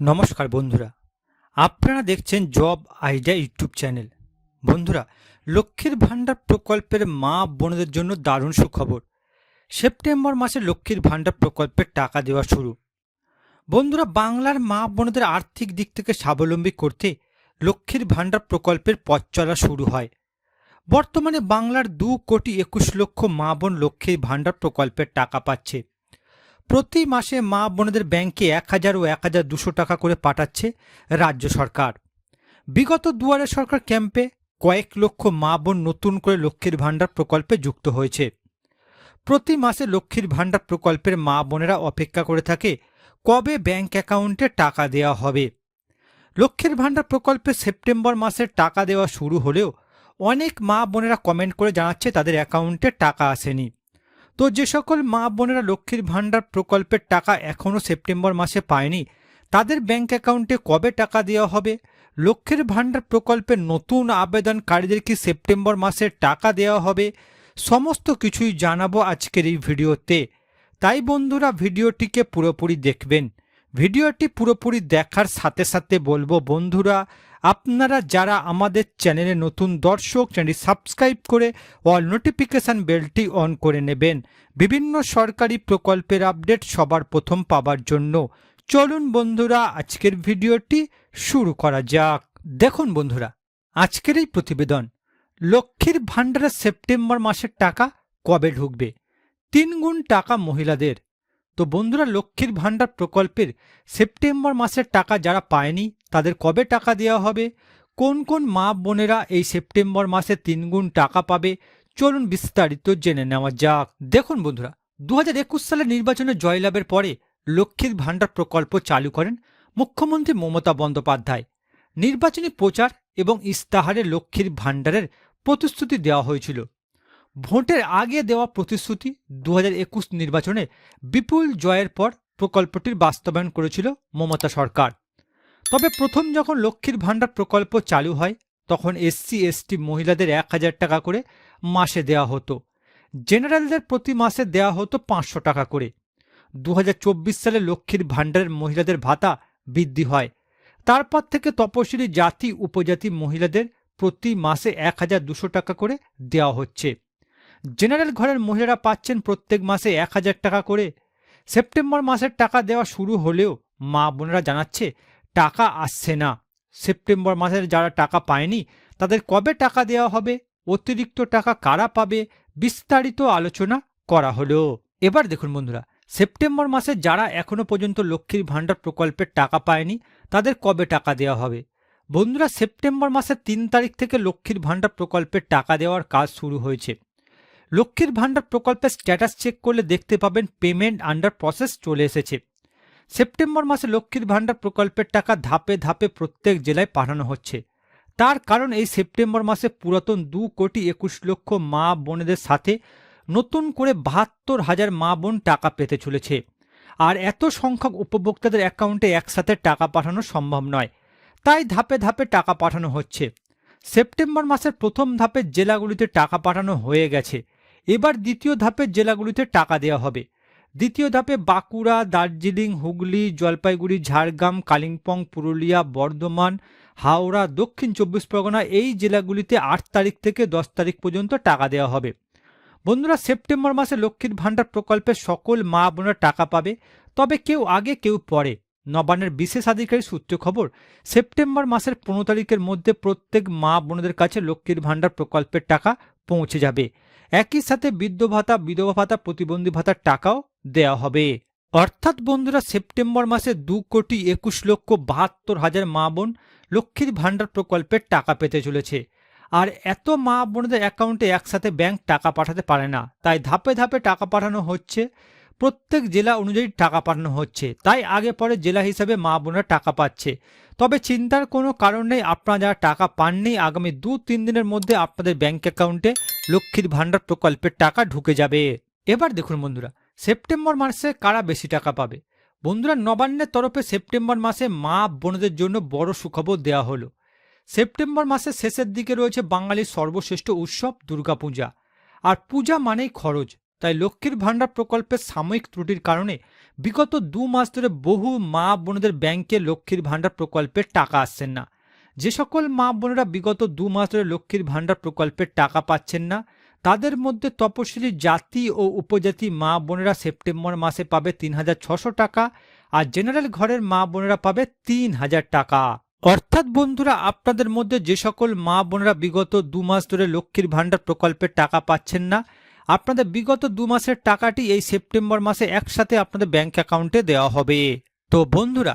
নমস্কার বন্ধুরা, আপনারা দেখছেন জব আইডিয়া ইউটিউব চ্যানেল। বন্ধুরা, লক্ষ্মীর ভাণ্ডার প্রকল্পের মা বোনদের জন্য দারুণ সুখবর। সেপ্টেম্বর মাসে লক্ষ্মীর ভাণ্ডার প্রকল্পের টাকা দেওয়া শুরু। বন্ধুরা, বাংলার মা বোনদের আর্থিক দিক থেকে স্বাবলম্বী করতে লক্ষ্মীর ভাণ্ডার প্রকল্পের পথ চলা শুরু হয়। বর্তমানে বাংলার দু কোটি একুশ লক্ষ মা বোন লক্ষ্মীর ভাণ্ডার প্রকল্পের টাকা পাচ্ছে। প্রতি মাসে মা বোনদের ব্যাংকে এক হাজার ও এক হাজার দুশো টাকা করে পাঠাচ্ছে রাজ্য সরকার। বিগত দুয়ারে সরকার ক্যাম্পে কয়েক লক্ষ মা বোন নতুন করে লক্ষ্মীর ভাণ্ডার প্রকল্পে যুক্ত হয়েছে। প্রতি মাসে লক্ষ্মীর ভাণ্ডার প্রকল্পের মা বোনেরা অপেক্ষা করে থাকে কবে ব্যাংক অ্যাকাউন্টে টাকা দেওয়া হবে। লক্ষ্মীর ভাণ্ডার প্রকল্পে সেপ্টেম্বর মাসের টাকা দেওয়া শুরু হলেও অনেক মা বোনেরা কমেন্ট করে জানাচ্ছে তাদের অ্যাকাউন্টে টাকা আসেনি। তো যে সকল মা বোনেরা লক্ষ্মীর ভাণ্ডার প্রকল্পের টাকা এখনও সেপ্টেম্বর মাসে পায়নি, তাদের ব্যাংক অ্যাকাউন্টে কবে টাকা দেওয়া হবে? লক্ষ্মীর ভাণ্ডার প্রকল্পের নতুন আবেদনকারীদের কি সেপ্টেম্বর মাসে টাকা দেওয়া হবে? সমস্ত কিছুই জানাব আজকের এই ভিডিওতে। তাই বন্ধুরা, ভিডিওটিকে পুরোপুরি দেখবেন। ভিডিওটি পুরোপুরি দেখার সাথে সাথে বলব, বন্ধুরা, আপনারা যারা আমাদের চ্যানেলে নতুন দর্শক, চ্যানেলটি সাবস্ক্রাইব করে অল নোটিফিকেশান বেলটি অন করে নেবেন। বিভিন্ন সরকারি প্রকল্পের আপডেট সবার প্রথম পাবার জন্য। চলুন, বন্ধুরা, আজকের ভিডিওটি শুরু করা যাক। দেখুন, বন্ধুরা, আজকের এই প্রতিবেদন। লক্ষ্মীর ভাণ্ডারের সেপ্টেম্বর মাসের টাকা কবে ঢুকবে? তিন গুণ টাকা মহিলাদের। তো বন্ধুরা, লক্ষ্মীর ভাণ্ডার প্রকল্পের সেপ্টেম্বর মাসের টাকা যারা পায়নি, তাদের কবে টাকা দেওয়া হবে? কোন কোন মা বোনেরা এই সেপ্টেম্বর মাসে তিনগুণ টাকা পাবে? চলুন বিস্তারিত জেনে নেওয়া যাক। দেখুন বন্ধুরা দু হাজার একুশ সালের নির্বাচনে জয়লাভের পরে লক্ষ্মীর ভাণ্ডার প্রকল্প চালু করেন মুখ্যমন্ত্রী মমতা বন্দ্যোপাধ্যায়। নির্বাচনী প্রচার এবং ইস্তাহারে লক্ষ্মীর ভাণ্ডারের প্রতিশ্রুতি দেওয়া হয়েছিল। ভোটের আগে দেওয়া প্রতিশ্রুতি দু হাজার একুশ নির্বাচনে বিপুল জয়ের পর প্রকল্পটির বাস্তবায়ন করেছিল মমতা সরকার। তবে প্রথম যখন লক্ষ্মীর ভাণ্ডার প্রকল্প চালু হয়, তখন এসসি, এসটি মহিলাদের এক হাজার টাকা করে মাসে দেওয়া হতো। জেনারেলদের প্রতি মাসে দেওয়া হতো পাঁচশো টাকা করে। দু হাজার চব্বিশ সালে লক্ষ্মীর ভাণ্ডারের মহিলাদের ভাতা বৃদ্ধি হয়। তারপর থেকে তপশিলি জাতি, উপজাতি মহিলাদের প্রতি মাসে এক হাজার দুশো টাকা করে দেওয়া হচ্ছে। জেনারেল ঘরের মহিলারা পাচ্ছেন প্রত্যেক মাসে এক হাজার টাকা করে। সেপ্টেম্বর মাসের টাকা দেওয়া শুরু হলেও মা বোনেরা জানাচ্ছে, টাকা আসছে না। সেপ্টেম্বর মাসের যারা টাকা পায়নি, তাদের কবে টাকা দেওয়া হবে? অতিরিক্ত টাকা কারা পাবে? বিস্তারিত আলোচনা করা হলো। এবার দেখুন বন্ধুরা, সেপ্টেম্বর মাসে যারা এখনও পর্যন্ত লক্ষ্মীর ভাণ্ডার প্রকল্পের টাকা পায়নি, তাদের কবে টাকা দেওয়া হবে? বন্ধুরা, সেপ্টেম্বর মাসের তিন তারিখ থেকে লক্ষ্মীর ভাণ্ডার প্রকল্পের টাকা দেওয়ার কাজ শুরু হয়েছে। লক্ষ্মীর ভাণ্ডার প্রকল্পের স্ট্যাটাস চেক করলে দেখতে পাবেন পেমেন্ট আন্ডার প্রসেস চলে এসেছে। সেপ্টেম্বর মাসে লক্ষ্মীর ভাণ্ডার প্রকল্পের টাকা ধাপে ধাপে প্রত্যেক জেলায় পাঠানো হচ্ছে। তার কারণ এই সেপ্টেম্বর মাসে পুরাতন দু কোটি একুশ লক্ষ মা বোনেদের সাথে নতুন করে বাহাত্তর হাজার মা বোন টাকা পেতে চলেছে। আর এত সংখ্যক উপভোক্তাদের অ্যাকাউন্টে একসাথে টাকা পাঠানো সম্ভব নয়। তাই ধাপে ধাপে টাকা পাঠানো হচ্ছে। সেপ্টেম্বর মাসের প্রথম ধাপে জেলাগুলিতে টাকা পাঠানো হয়ে গেছে। এবার দ্বিতীয় ধাপের জেলাগুলিতে টাকা দেওয়া হবে। দ্বিতীয় ধাপে বাঁকুড়া, দার্জিলিং, হুগলি, জলপাইগুড়ি, ঝাড়গ্রাম, কালিম্পং, পুরুলিয়া, বর্ধমান, হাওড়া, দক্ষিণ চব্বিশ পরগনা এই জেলাগুলিতে আট তারিখ থেকে দশ তারিখ পর্যন্ত টাকা দেওয়া হবে। বন্ধুরা, সেপ্টেম্বর মাসে লক্ষ্মীর ভাণ্ডার প্রকল্পে সকল মা বোনেরা টাকা পাবে, তবে কেউ আগে, কেউ পরে। নবান্নের বিশেষ আধিকারিক সূত্র খবর, সেপ্টেম্বর মাসের পনেরো তারিখের মধ্যে প্রত্যেক মা বোনদের কাছে লক্ষ্মীর ভাণ্ডার প্রকল্পের টাকা পৌঁছে যাবে। একই সাথে বৃদ্ধ ভাতা, বিধবা ভাতা, প্রতিবন্ধী ভাতার টাকাও দেওয়া হবে। অর্থাৎ বন্ধুরা, সেপ্টেম্বর মাসে দু কোটি একুশ লক্ষ বাহাত্তর হাজার মা বোন লক্ষ্মীর ভাণ্ডার প্রকল্পের টাকা পেতে চলেছে। আর এত মা বোনদের অ্যাকাউন্টে একসাথে ব্যাংক টাকা পাঠাতে পারে না। তাই ধাপে ধাপে টাকা পাঠানো হচ্ছে। প্রত্যেক জেলা অনুযায়ী টাকা পাঠানো হচ্ছে। তাই আগে পরে জেলা হিসাবে মা বোনরা টাকা পাচ্ছে। তবে চিন্তার কোনো কারণ নেই। আপনারা যারা টাকা পাননি, আগামী দু তিন দিনের মধ্যে আপনাদের ব্যাংক অ্যাকাউন্টে লক্ষ্মীর ভাণ্ডার প্রকল্পের টাকা ঢুকে যাবে। এবার দেখুন বন্ধুরা, সেপ্টেম্বর মাসে কারা বেশি টাকা পাবে? বন্ধুরা, নবান্নের তরফে সেপ্টেম্বর মাসে মা বোনদের জন্য বড় সুখবর দেওয়া হলো। সেপ্টেম্বর মাসের শেষের দিকে রয়েছে বাঙালির সর্বশ্রেষ্ঠ উৎসব দুর্গাপূজা। আর পূজা মানেই খরচ। তাই লক্ষ্মীর ভাণ্ডার প্রকল্পের সাময়িক ত্রুটির কারণে বিগত দু মাস ধরে বহু মা বোনদের ব্যাংকে লক্ষ্মীর ভাণ্ডার প্রকল্পের টাকা আসছেন না। যে সকল মা বোনেরা বিগত দু মাস ধরে লক্ষ্মীর ভাণ্ডার প্রকল্পের টাকা পাচ্ছেন না, তাদের মধ্যে তপশিলি জাতি ও উপজাতি মা বোনেরা সেপ্টেম্বর মাসে পাবে তিন হাজার ছশো টাকা আর জেনারেল ঘরের মা বোনেরা পাবে তিন হাজার টাকা। অর্থাৎ বন্ধুরা, আপনাদের মধ্যে যে সকল মা বোনেরা বিগত দু মাস ধরে লক্ষ্মীর ভাণ্ডার প্রকল্পের টাকা পাচ্ছেন না, আপনাদের বিগত দু মাসের টাকাটি এই সেপ্টেম্বর মাসে একসাথে আপনাদের ব্যাংক অ্যাকাউন্টে দেওয়া হবে। তো বন্ধুরা